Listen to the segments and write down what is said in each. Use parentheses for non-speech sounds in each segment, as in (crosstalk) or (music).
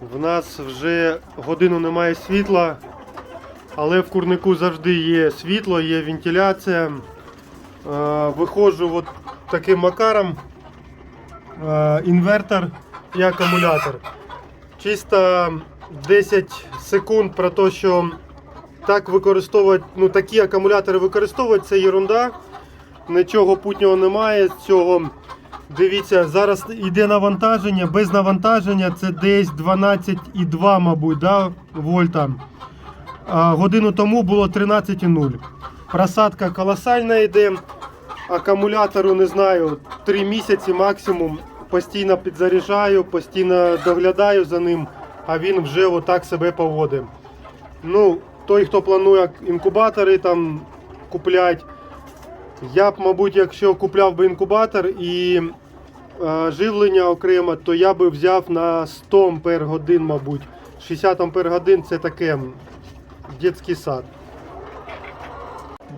В нас вже годину немає світла, але в курнику завжди є світло, є вентиляція. Е, Виходжу от таким макаром. Е, Інвертор і акумулятор. Чисто 10 секунд про те, що так використовувати, ну такі акумулятори використовувати, це ерунда. Нічого путнього немає з цього. Дивіться, зараз йде навантаження. Без навантаження це десь 12,2, мабуть, да, вольта. А, годину тому було 13,0. Просадка колосальна йде. Акумулятору не знаю, 3 місяці максимум. Постійно підзаряджаю, постійно доглядаю за ним, а він вже отак себе поводить. Ну, той, хто планує інкубатори там купляти, я б, мабуть, якщо купляв би інкубатор і е, живлення окремо, то я би взяв на 100 ампер годин, мабуть. 60 ампер годин це таке дитячий сад.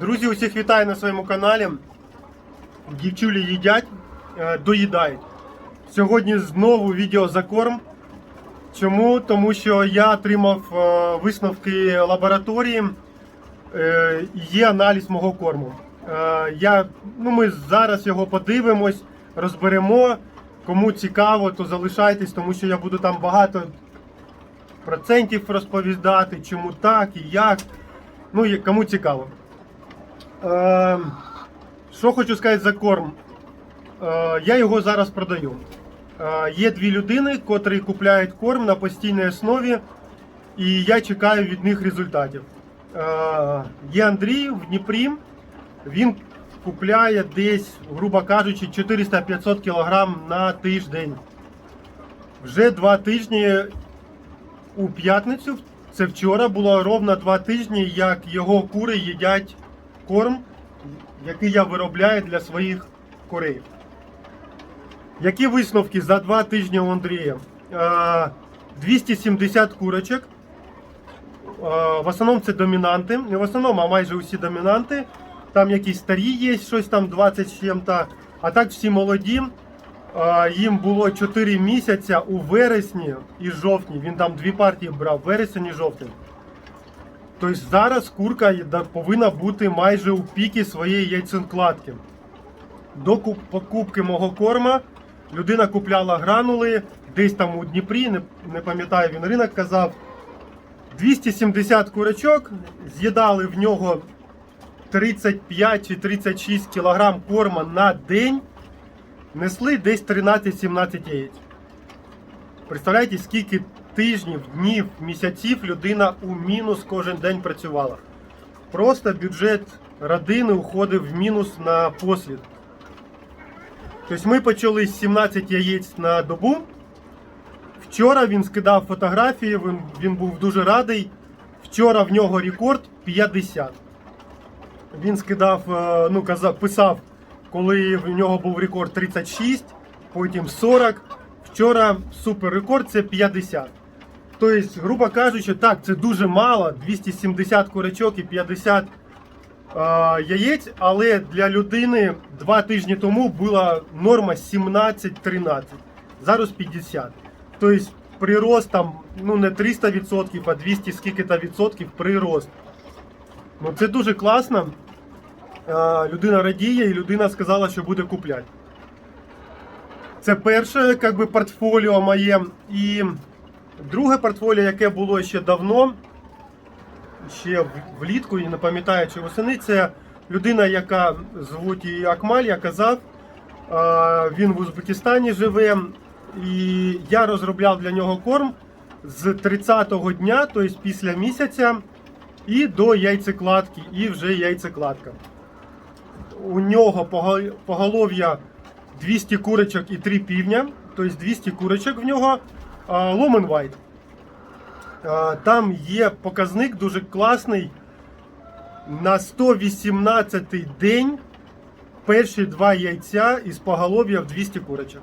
Друзі, усіх вітаю на своєму каналі. Дівчулі їдять, е, доїдають. Сьогодні знову відео за корм. Чому? Тому що я отримав е, висновки лабораторії. Е, є аналіз мого корму. Е, я, ну, ми зараз його подивимось, розберемо. Кому цікаво, то залишайтесь, тому що я буду там багато процентів розповідати, чому так і як. Ну, кому цікаво. Е, що хочу сказати за корм. Е, я його зараз продаю. Е, є дві людини, котрі купляють корм на постійній основі, і я чекаю від них результатів. Е, Є Андрій в Дніпрі. Він купляє десь, грубо кажучи, 400-500 кг на тиждень. Вже два тижні у п'ятницю, це вчора було ровно два тижні, як його кури їдять корм, який я виробляю для своїх курей. Які висновки за два тижні у Андрія? Е, 270 курочок. Е, В основному це домінанти. Не в основному, а майже усі домінанти. Там якісь старі є, щось там 20 з чим-то. А так всі молоді. Їм було 4 місяці у вересні і жовтні. Він там дві партії брав, вересень і жовтень. Тобто зараз курка повинна бути майже у піки своєї яйценкладки. До покупки мого корма людина купляла гранули десь там у Дніпрі, не пам'ятаю, він ринок казав. 270 курочок, з'їдали в нього 35 чи 36 кг корма на день, несли десь 13-17 яєць. Представляєте, скільки тижнів, днів, місяців людина у мінус кожен день працювала. Просто бюджет родини уходив в мінус на послід. Тобто ми почали з 17 яєць на добу. Вчора він скидав фотографії, він, він був дуже радий. Вчора в нього рекорд 50. Він скидав, е, ну, казав, писав, коли в нього був рекорд 36, потім 40. Вчора супер рекорд це 50. Тобто, грубо кажучи, так, це дуже мало, 270 курочок і 50 е, яєць, але для людини два тижні тому була норма 17-13, зараз 50. Тобто прирост там ну не 300%, а 200 скільки-то відсотків прирост. Ну це дуже класно. Людина радіє і людина сказала, що буде купляти. Це перше как би, портфоліо моє. І друге портфоліо, яке було ще давно, ще влітку, і не пам'ятаю, чи восени, це людина, яка звуть її Акмаль, я казав. Він в Узбекистані живе. І я розробляв для нього корм з 30-го дня, тобто після місяця, і до яйцекладки, і вже яйцекладка. У нього поголов'я 200 курочок і 3 півня, тобто 200 курочок в нього Ломен White. Там є показник дуже класний. На 118 день перші два яйця із поголов'я в 200 курочок.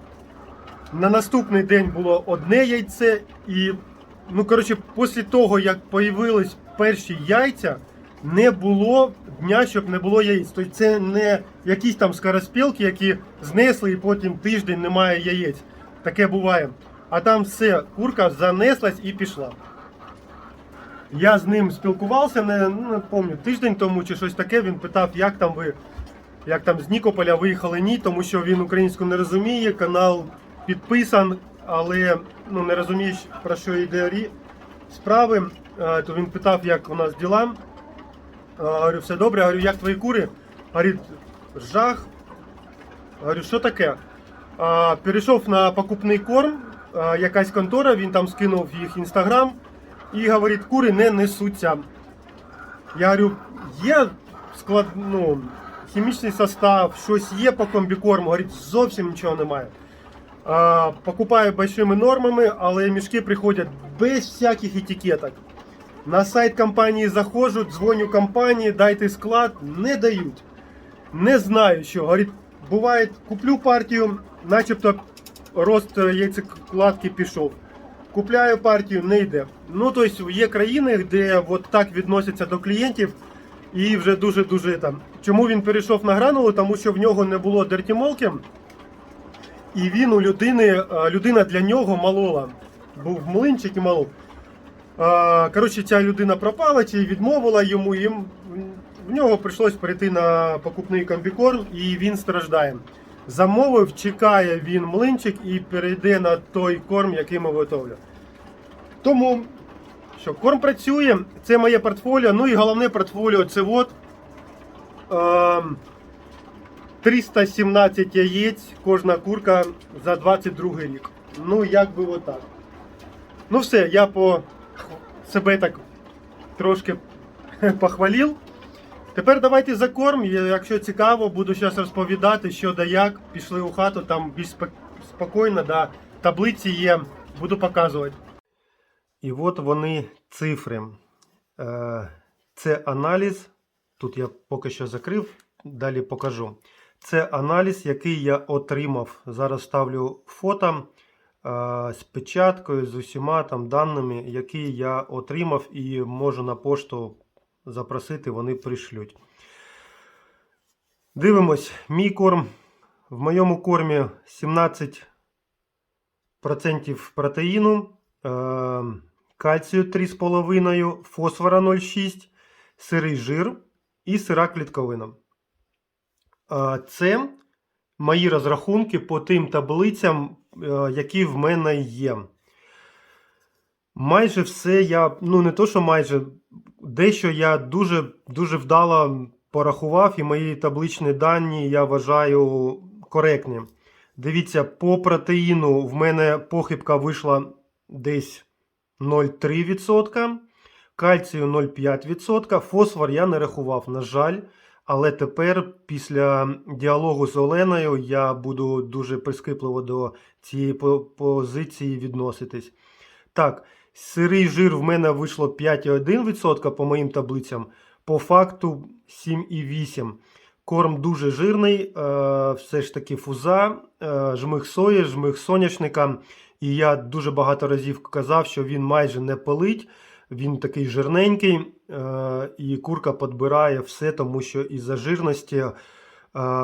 На наступний день було одне яйце, і ну коротше, після того, як появились перші яйця, не було дня, щоб не було яєць. Тобто це не якісь там скороспілки, які знесли і потім тиждень немає яєць. Таке буває. а там все, курка занеслась і пішла. Я з ним спілкувався, не, не пам'ятаю, тиждень тому чи щось таке. Він питав, як там ви, як там з Нікополя виїхали ні, тому що він українську не розуміє, канал підписан, але ну, не розуміє, про що йде справи. Е, То він питав, як у нас діла. Е, Говорю, все добре. Говорю, як твої кури? Говорить, жах. Говорю, що таке? А, перейшов на покупний корм, а, якась контора, він там скинув їх інстаграм і говорить, кури не несуться. Я говорю, є склад, ну, хімічний состав, щось є по комбікорму, говорить, зовсім нічого немає. Покупаю большими нормами, але мішки приходять без всяких етикеток. На сайт компанії заходжу, дзвоню компанії, дайте склад, не дають. Не знаю, що. Говорить, буває, куплю партію, начебто рост яйцекладки пішов. Купляю партію, не йде. Ну, тобто є країни, де от так відносяться до клієнтів і вже дуже-дуже там. Чому він перейшов на гранулу? Тому що в нього не було дертімолки, і він у людини, людина для нього молола. Був млинчик і молов. Коротше, ця людина пропала чи відмовила йому, і в нього прийшлось перейти на покупний комбікорм, і він страждає. Замовив, чекає він млинчик і перейде на той корм, який ми готовлю. Тому, що корм працює, це моє портфоліо. Ну і головне портфоліо це от. ем, 317 яєць, кожна курка за 22 рік. Ну, як би отак. Ну все, я по себе так трошки (laughs) похвалив. Тепер давайте за корм. Якщо цікаво, буду зараз розповідати, що да як. Пішли у хату, там більш спокійно, да. таблиці є, буду показувати. І от вони цифри. Е, Це аналіз. Тут я поки що закрив, далі покажу. Це аналіз, який я отримав. Зараз ставлю фото з печаткою, з усіма там даними, які я отримав, і можу на пошту запросити, вони пришлють. Дивимось, мій корм. В моєму кормі 17% протеїну, е, кальцію 3,5, фосфора 0,6, сирий жир і сира клітковина. Е, Це мої розрахунки по тим таблицям, е, які в мене є. Майже все я, ну не то, що майже, дещо я дуже, дуже вдало порахував, і мої табличні дані я вважаю коректні. Дивіться, по протеїну в мене похибка вийшла десь 0,3%, кальцію 0,5%, фосфор я не рахував, на жаль. Але тепер, після діалогу з Оленою, я буду дуже прискіпливо до цієї позиції відноситись. Так, сирий жир в мене вийшло 5,1% по моїм таблицям, по факту 7,8%. Корм дуже жирний, е, все ж таки фуза, е, жмих сої, жмих соняшника. І я дуже багато разів казав, що він майже не пилить, він такий жирненький, е, і курка підбирає все, тому що із-за жирності е,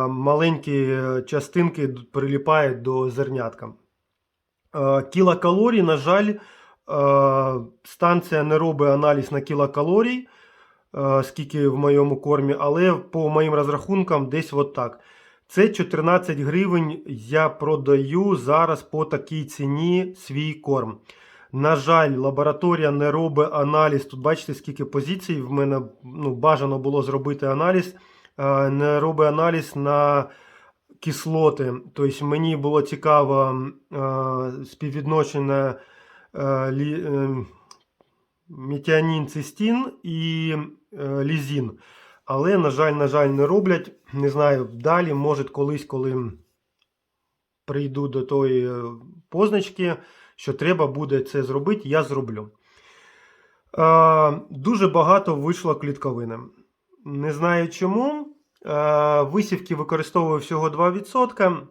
маленькі частинки приліпають до зернятка. Е, Кілокалорій, на жаль, станція не робить аналіз на кілокалорій, скільки в моєму кормі, але по моїм розрахункам десь от так. Це 14 гривень я продаю зараз по такій ціні свій корм. На жаль, лабораторія не робить аналіз. Тут бачите, скільки позицій в мене ну, бажано було зробити аналіз. Е, Не робить аналіз на кислоти. Тобто мені було цікаво е, співвідношення е, лі, метіанін, цистін і лізін. Але, на жаль, на жаль, не роблять. Не знаю, далі, може, колись, коли прийду до тої позначки, що треба буде це зробити, я зроблю. Е, дуже багато вийшло клітковини. Не знаю чому. Е, висівки використовую всього 2%,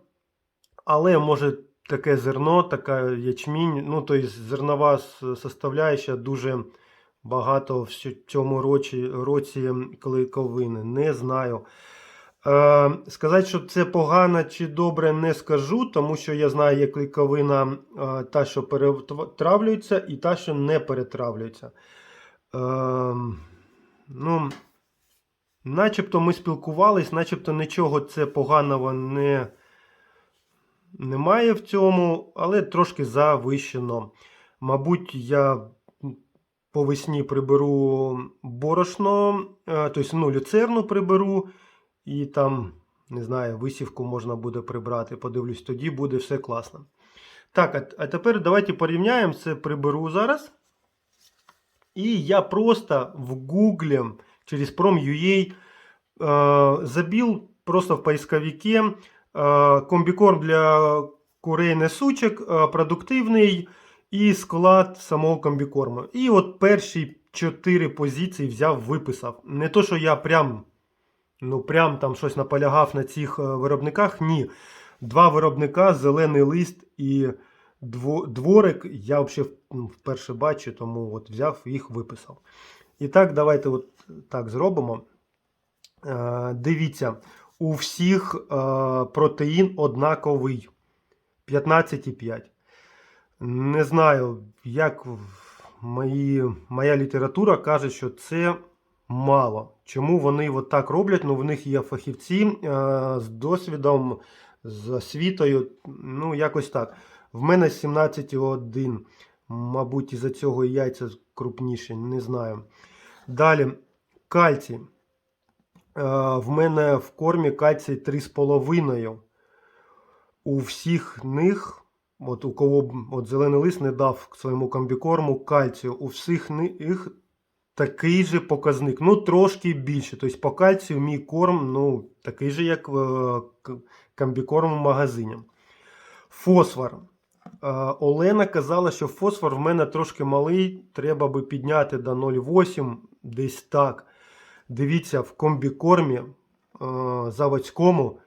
але може таке зерно, така ячмінь, ну, тобто зернова составляюча дуже багато в цьому році, році клітковини. Не знаю. Е, сказати, що це погано чи добре, не скажу, тому що я знаю, є клейковина е, та, що перетравлюється, і та, що не перетравлюється. Е, ну, начебто ми спілкувались, начебто нічого це поганого не, немає в цьому, але трошки завищено. Мабуть, я по весні приберу борошно, е, тобто ну, люцерну приберу, і там, не знаю, висівку можна буде прибрати. Подивлюсь, тоді буде все класно. Так, а, а тепер давайте порівняємо це приберу зараз. І я просто в Гуглі через Prom.ua э, забил просто в поисковике э, комбікорм для курей несучок, э, продуктивний і склад самого комбікорму. І от перші чотири позиції взяв, виписав. Не то, що я прям, ну, прям там щось наполягав на цих е, виробниках, ні. Два виробника, зелений лист і дворик. Я взагалі ну, вперше бачу, тому от взяв їх виписав. І так, давайте от так зробимо. Е, Дивіться, у всіх е, протеїн однаковий 15,5. Не знаю, як мої, моя література каже, що це мало. Чому вони от так роблять? Ну, в них є фахівці е, з досвідом, з освітою. Ну, якось так. В мене 17,1. Мабуть, із-за цього яйця крупніші, не знаю. Далі, кальцій. Е, В мене в кормі кальцій 3,5. У всіх них, от у кого от зелений лист не дав своєму комбікорму кальцію, у всіх них такий же показник. Ну, трошки більше. Тобто по кальцію мій корм ну, такий же, як е, комбікорм в магазині. Фосфор. Е, Олена казала, що фосфор в мене трошки малий, треба би підняти до 0,8, десь так. Дивіться, в комбікормі е, заводському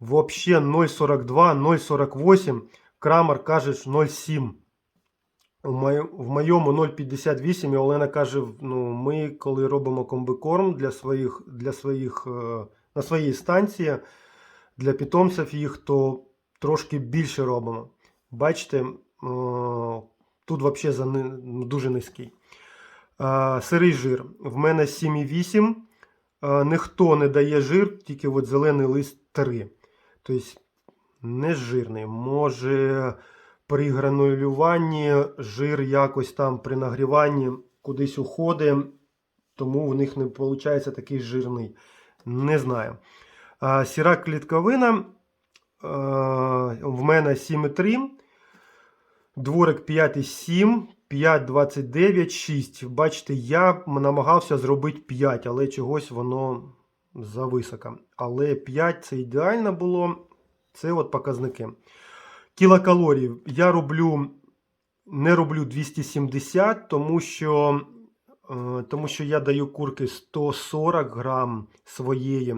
взагалі 0,42, 0,48, Крамер каже 0,7. В моєму 0,58 і Олена каже: ну, ми коли робимо комбікорм для своїх, для своїх, е, на своїй станції, для питомців їх, то трошки більше робимо. Бачите, е, тут взагалі за ну, дуже низький. Е, Сирий жир. В мене 7,8. Е, Ніхто не дає жир, тільки от зелений лист 3. Тобто не жирний. Може при гранулюванні жир якось там при нагріванні кудись уходить, тому в них не виходить такий жирний. Не знаю. Сіра клітковина в мене 7,3. Дворик 5,7, 5,29, 6. Бачите, я намагався зробити 5, але чогось воно зависоко. Але 5 це ідеально було. Це от показники. Кілокалорій. Я роблю, не роблю 270, тому що, е, тому що я даю курки 140 грам своєї.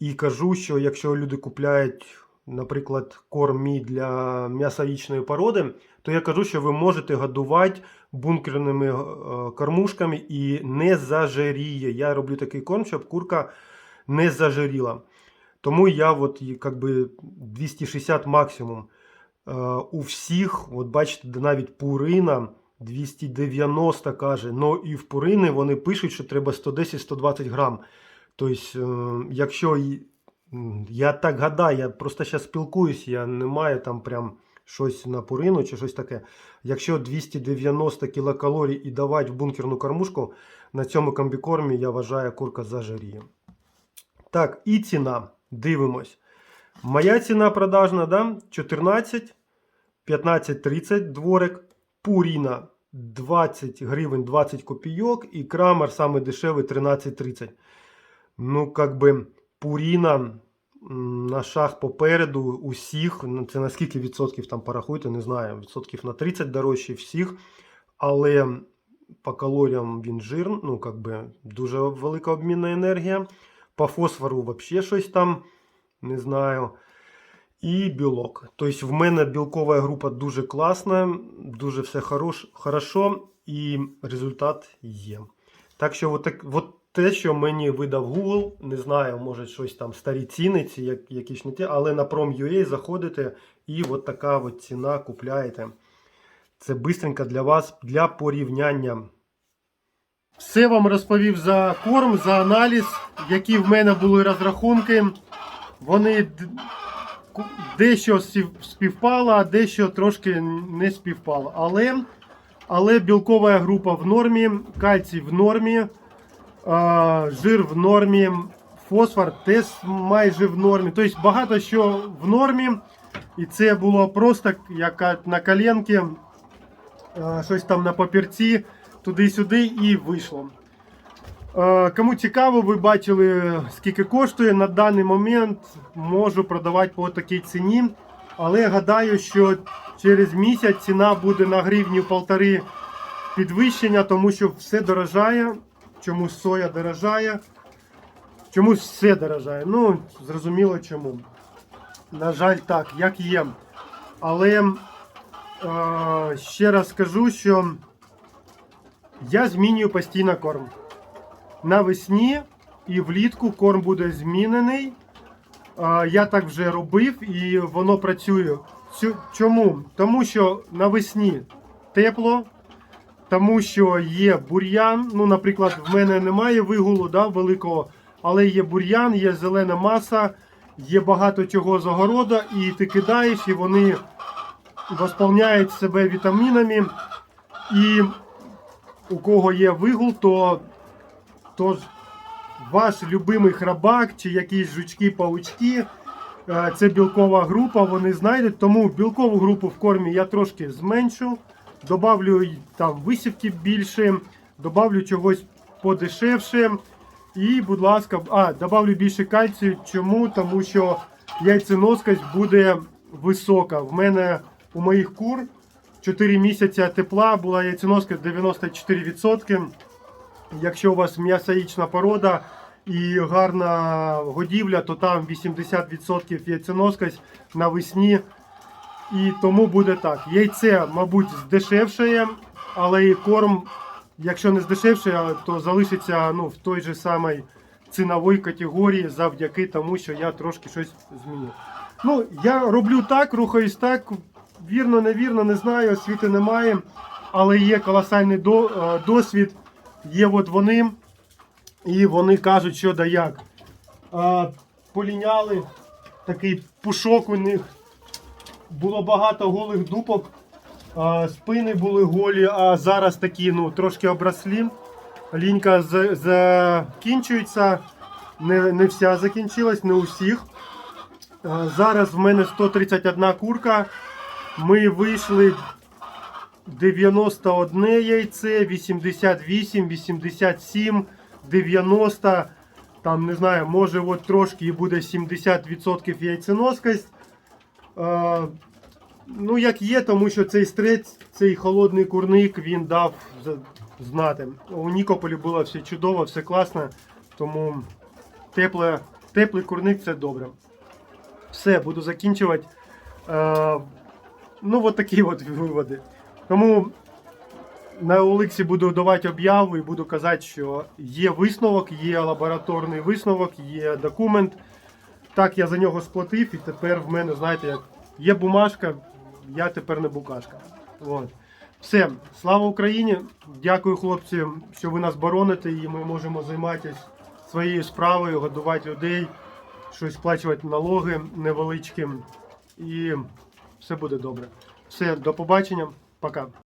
І кажу, що якщо люди купляють, наприклад, корм мій для м'ясорічної породи, то я кажу, що ви можете годувати бункерними е, кормушками і не зажиріє. Я роблю такий корм, щоб курка не зажиріла. Тому я от і, как би 260 максимум. Е, у всіх, от бачите, навіть Пурина 290 каже. Ну і в Пурини вони пишуть, що треба 110-120 грам. Тобто, якщо я так гадаю, я просто зараз спілкуюсь, я не маю там прям щось на Пурину чи щось таке. Якщо 290 кілокалорій і давати в бункерну кормушку, на цьому комбікормі я вважаю, курка зажиріє. Так, і ціна. Дивимось. Моя ціна продажна, да? 14, 15-30 дворик. Пуріна 20 гривень 20 копійок. І крамер саме дешевий 13-30. Ну, как би, Пуріна на шаг попереду усіх. ну, Це на скільки відсотків там порахуйте, не знаю. Відсотків на 30 дорожче всіх. Але по калоріям він жир, ну, как би, дуже велика обмінна енергія. По фосфору взагалі щось там, не знаю. І білок. Тобто в мене білкова група дуже класна, дуже все хорош, хорошо і результат є. Так що от, от те, що мені видав Google. Не знаю, може щось там старі ціни, ці як, якісь не ті, але на Prom.ua заходите і от така от ціна купляєте. Це бистренько для вас для порівняння. Все вам розповів за корм, за аналіз, які в мене були розрахунки. Вони дещо співпало, а дещо трошки не співпало. Але, але білкова група в нормі, кальцій в нормі, жир в нормі, фосфор теж майже в нормі. Тобто багато що в нормі. І це було просто як на коленки, щось там на папірці, туди-сюди і вийшло. Е, Кому цікаво, ви бачили, скільки коштує. На даний момент можу продавати по такій ціні. Але гадаю, що через місяць ціна буде на гривню полтори підвищення, тому що все дорожає. Чомусь соя дорожає. Чомусь все дорожає. Ну, зрозуміло чому. На жаль, так, як є. Але е, ще раз скажу, що я змінюю постійно корм. Навесні і влітку корм буде змінений. Я так вже робив і воно працює. Чому? Тому що навесні тепло, тому що є бур'ян. Ну, наприклад, в мене немає вигулу да, великого, але є бур'ян, є зелена маса, є багато чого з огорода, і ти кидаєш, і вони восполняють себе вітамінами. І у кого є вигул, то Тож, ваш любимий храбак чи якісь жучки-паучки, е, це білкова група, вони знайдуть. Тому білкову групу в кормі я трошки зменшу, добавлю там висівки більше, добавлю чогось подешевше. І, будь ласка, а, добавлю більше кальцію. Чому? Тому що яйценоскость буде висока. В мене у моїх кур 4 місяці тепла була яйценоскость 94%. Якщо у вас м'ясоїчна порода і гарна годівля, то там 80% яйценоскость навесні. І тому буде так. Яйце, мабуть, здешевшає, але і корм, якщо не здешевшає, то залишиться ну, в той же самій ціновій категорії завдяки тому, що я трошки щось змінив. Ну, я роблю так, рухаюсь так. Вірно, невірно, не знаю, освіти немає, але є колосальний е, досвід. Є от вони, і вони кажуть, що да як. А, поліняли, такий пушок у них. Було багато голих дупок, а, спини були голі, а зараз такі ну, трошки оброслі. Лінька закінчується. Не, не вся закінчилась, не у всіх. А, зараз в мене 131 курка. Ми вийшли 91 яйце, 88, 87, 90. Там не знаю, може от трошки і буде 70% яйценоскость. Е, ну, як є, тому що цей стрець, цей холодний курник він дав знати. У Нікополі було все чудово, все класно. Тому тепле, теплий курник це добре. Все, буду закінчувати. Е, ну, от такі от виводи. Тому на Олексі буду давати об'яву і буду казати, що є висновок, є лабораторний висновок, є документ. Так, я за нього сплатив, і тепер в мене, знаєте, як є бумажка, я тепер не букашка. От. Все, слава Україні! Дякую, хлопці, що ви нас бороните, і ми можемо займатися своєю справою, годувати людей, щось сплачувати налоги невеличкі. І все буде добре. Все, до побачення, пока.